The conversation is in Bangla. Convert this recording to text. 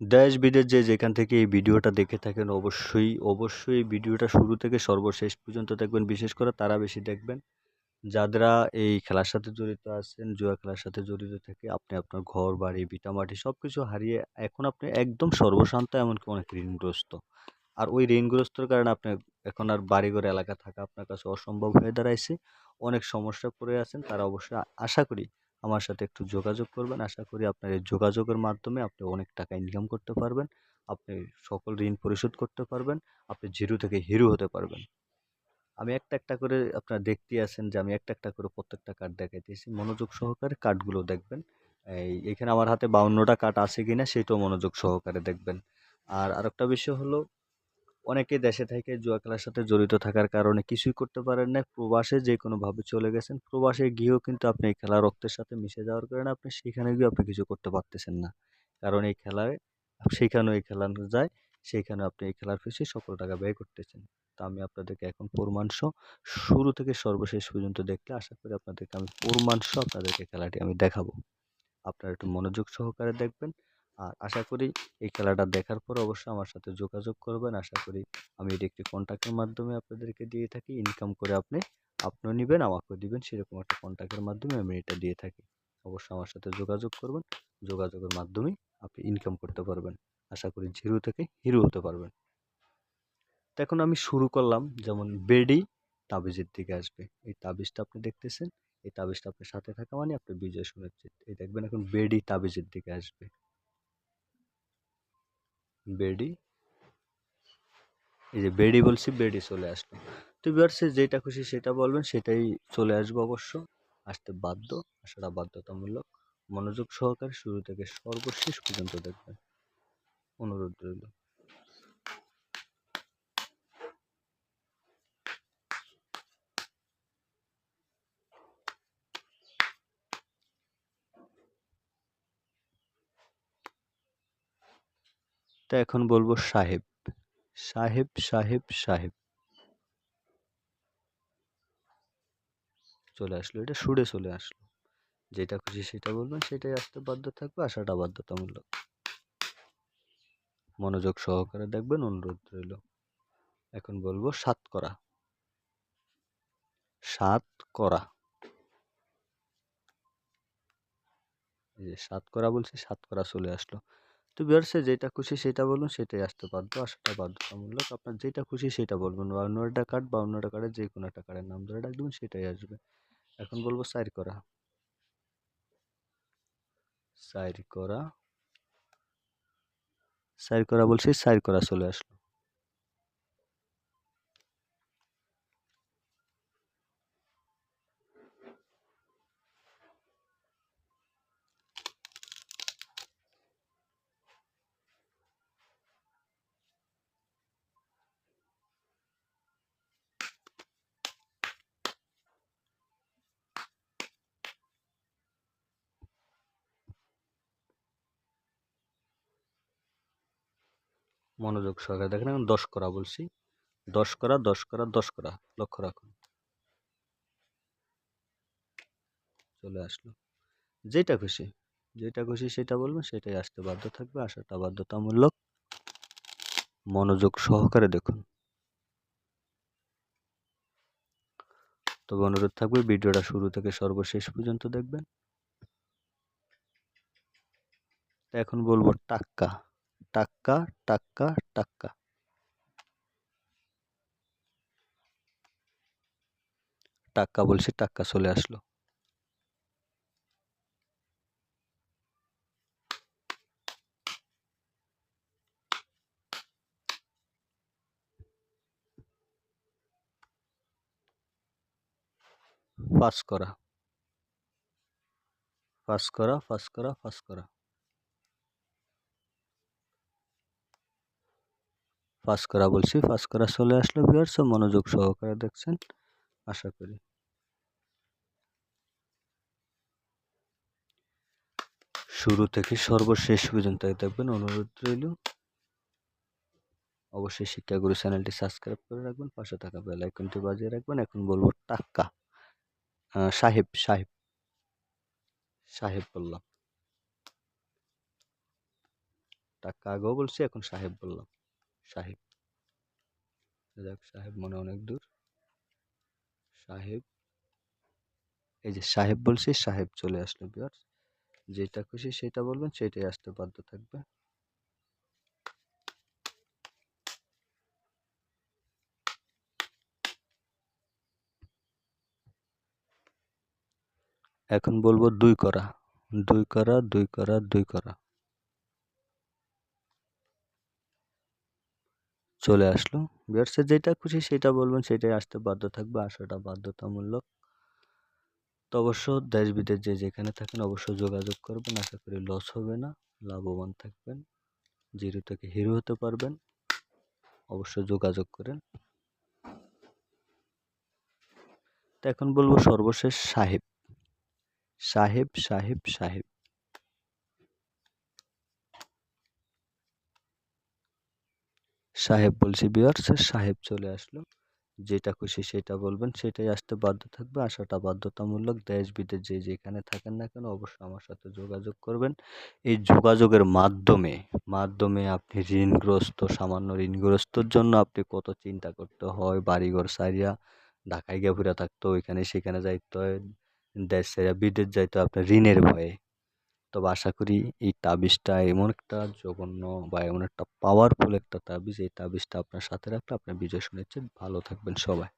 দেশ বিদেশ যে যেখান থেকে এই ভিডিওটা দেখে থাকেন অবশ্যই অবশ্যই ভিডিওটা শুরু থেকে সর্বশেষ পর্যন্ত দেখবেন। বিশেষ করে তারা বেশি দেখবেন। যারা এই খেলার সাথে জড়িত আছেন, জুয়া খেলার সাথে জড়িত থেকে আপনি আপনার ঘর, বাড়ি ভিটামাটি সব কিছু হারিয়ে এখন আপনি একদম সর্বশান্ত, এমনকি অনেক ঋণগ্রস্ত। আর ওই ঋণগ্রস্তর কারণে আপনি এখন আর বাড়িঘর, এলাকা থাকা আপনার কাছে অসম্ভব হয়ে দাঁড়াইছে। অনেক সমস্যা পড়ে আছেন, তারা অবশ্যই আশা করি আমার সাথে একটু যোগাযোগ করবেন। আশা করি আপনার এই যোগাযোগের মাধ্যমে আপনি অনেক টাকা ইনকাম করতে পারবেন। আপনি সকল ঋণ পরিশোধ করতে পারবেন। আপনি জিরো থেকে হিরো হতে পারবেন। আমি একটা একটা করে আপনারা দেখতেই আছেন যে আমি একটা একটা করে প্রত্যেকটা কার্ড দেখাইতেছি। মনোযোগ সহকারে কার্ডগুলো দেখবেন। এই এখানে আমার হাতে বাউন্নটা কার্ড আছে কি না সেটাও মনোযোগ সহকারে দেখবেন। আর আরেকটা বিষয় হলো অনেকে দেশে থেকে জুয়া খেলার সাথে জড়িত থাকার কারণে কিছুই করতে পারেন না। প্রবাসে যে কোনোভাবে চলে গেছেন, প্রবাসে গিয়েও কিন্তু আপনি এই খেলা রক্তের সাথে মিশে যাওয়ার কারণে আপনি সেখানে গিয়ে আপনি কিছু করতে পারতেছেন না। কারণ এই খেলায় সেখানেও এই খেলা যায় সেইখানে আপনি এই খেলার পিছিয়ে সকল টাকা ব্যয় করতেছেন। তা আমি আপনাদেরকে এখন প্রমাণ শুরু থেকে সর্বশেষ পর্যন্ত দেখলে আশা করি আপনাদেরকে আমি প্রমাণ আপনাদেরকে খেলাটি আমি দেখাবো। আপনারা একটু মনোযোগ সহকারে দেখবেন। আর আশা করি এই খেলাটা দেখার পর অবশ্যই আমার সাথে যোগাযোগ করবেন। আশা করি আমি এটি একটি কন্ট্যাক্টের মাধ্যমে আপনাদেরকে দিয়ে থাকি। ইনকাম করে আপনি, আপনিও নেবেন, আমাকেও দিবেন। সেরকম একটা কন্ট্যাক্টের মাধ্যমে আমি এটা দিয়ে থাকি। অবশ্যই আমার সাথে যোগাযোগ করবেন। যোগাযোগের মাধ্যমেই আপনি ইনকাম করতে পারবেন। আশা করি জিরো থেকে হিরো হতে পারবেন। তো এখন আমি শুরু করলাম যেমন বেডি তাবিজের দিকে আসবে। এই তাবিজটা আপনি দেখতেছেন। এই তাবিজটা আপনার সাথে থাকা মানে আপনি বিজয় সুনিশ্চিত। এই দেখবেন এখন বেডি তাবিজের দিকে আসবে। বেডি, এই যে বেডি বলছি, বেডি চলে আসলো। তো সে যেটা খুশি সেটা বলবেন, সেটাই চলে আসব অবশ্য। আসতে বাধ্য, আসাটা বাধ্যতামূলক। মনোযোগ সহকারে শুরু থেকে সর্বশেষ পর্যন্ত দেখবেন। অনুরোধ রইল। তা এখন বলব সাহেব। সাহেব সাহেব সাহেব। চলে আসলো, এটা সুরে চলে আসলো। যেটা খুশি সেটা বলবেন, সেটাই আসতে বাধ্য থাকবে, আসাটা বাধ্যতামূলক। মনোযোগ সহকারে দেখবেন, অনুরোধ রইল। এখন বলব সাত করা। সাত করা। এই যে সাত করা বলছি, সাত করা চলে আসলো। তো বিয়ার্সে যেটা খুশি সেটা বলুন, সেটাই আসতে বাধ্য। আসাটা বাধ্যতামূলক আপনার যেটা খুশি সেটা বলবেন। বাউন্নটা কার্ড বাউন্নটা কার্ডের যে কোনো একটা কার্ডের নাম ধরে ডাকবেন সেটাই আসবে। এখন বলব সাইর করা। সাইর করা। সাইর করা বলছি সাইর করা চলে আসলো। মনোযোগ সহকারে দেখেন, এখন দশ করা বলছি। দশ করা দশ করা দশ করা, লক্ষ্য রাখুন। চলে আসলো। যেটা খুশি যেটা খুশি সেটা বলবেন, সেটাই আসতে বাধ্য থাকবে। আসাটা বাধ্যতামূলক। মনোযোগ সহকারে দেখুন। তবে অনুরোধ থাকবে, ভিডিওটা শুরু থেকে সর্বশেষ পর্যন্ত দেখবেন। এখন বলব টাক্কা। টাক্কা টাক্কা টাক্কা টাক্কা বলছি টাক্কা চলে আসলো পাস করা পাস করা পাস করা পাস করা পাস করা বলছি পাস করা চলে আসলো বিয়ার্স মনোযোগ সহকারে দেখছেন, আশা করি। শুরু থেকে সর্বশেষ পর্যন্ত দেখবেন, অনুরোধ রইল। অবশ্যই শিক্ষাগুরু চ্যানেলটি সাবস্ক্রাইব করে রাখবেন, পাশে থাকা বেল আইকনটি বাজিয়ে রাখবেন। এখন বলব টাক্কা। সাহেব সাহেব সাহেব বললাম। টাক্কা আগেও বলছি, এখন সাহেব বললাম। সাহেব। দেখ, সাহেব মনে অনেক দূর। সাহেব, এই যে সাহেব বলছি, সাহেব চলে আসলো বিয়ার্স যেটা খুশি সেটা বলবেন, সেটাই আসতে বাধ্য থাকবে। এখন বলব দুই করা। দুই করা দুই করা দুই করা। চলে আসলো। বিয়ার্সে যেটা খুশি সেটা বলবেন, সেটাই আসতে বাধ্য থাকবে, আসাটা বাধ্যতামূলক। তো অবশ্য দেশ বিদেশ যে যেখানে থাকেন অবশ্যই যোগাযোগ করবেন, আশা করি লস হবে না, লাভবান থাকবেন, জিরো থেকে হিরো হতে পারবেন, অবশ্যই যোগাযোগ করেন। তো এখন বলব সর্বশেষ সাহেব। সাহেব সাহেব সাহেব। সাহেব বলছি বিয়ার্স সাহেব চলে আসলো। যেটা খুশি সেটা বলবেন, সেটাই আসতে বাধ্য থাকবে। আসাটা বাধ্যতামূলক। দেশ বিদেশ যে যেখানে থাকেন না কেন, অবশ্যই আমার সাথে যোগাযোগ করবেন। এই যোগাযোগের মাধ্যমে মাধ্যমে আপনি ঋণগ্রস্ত, সামান্য ঋণগ্রস্তর জন্য আপনি কত চিন্তা করতে হয়? বাড়িঘর সারিয়া ঢাকায় গিয়ে ঘুরে থাকতো ওইখানে সেখানে যাইতে হয়। দেশ সেরা বিদেশ যাইতে আপনার ঋণের ভয়ে। তবে আশা করি এই তাবিজটা এমন একটা জঘন্য বা এমন একটা পাওয়ারফুল একটা তাবিজ। এই তাবিজটা আপনার সাথে রাখলে আপনার বিজয় শুনেছেন ভালো থাকবেন সবাই।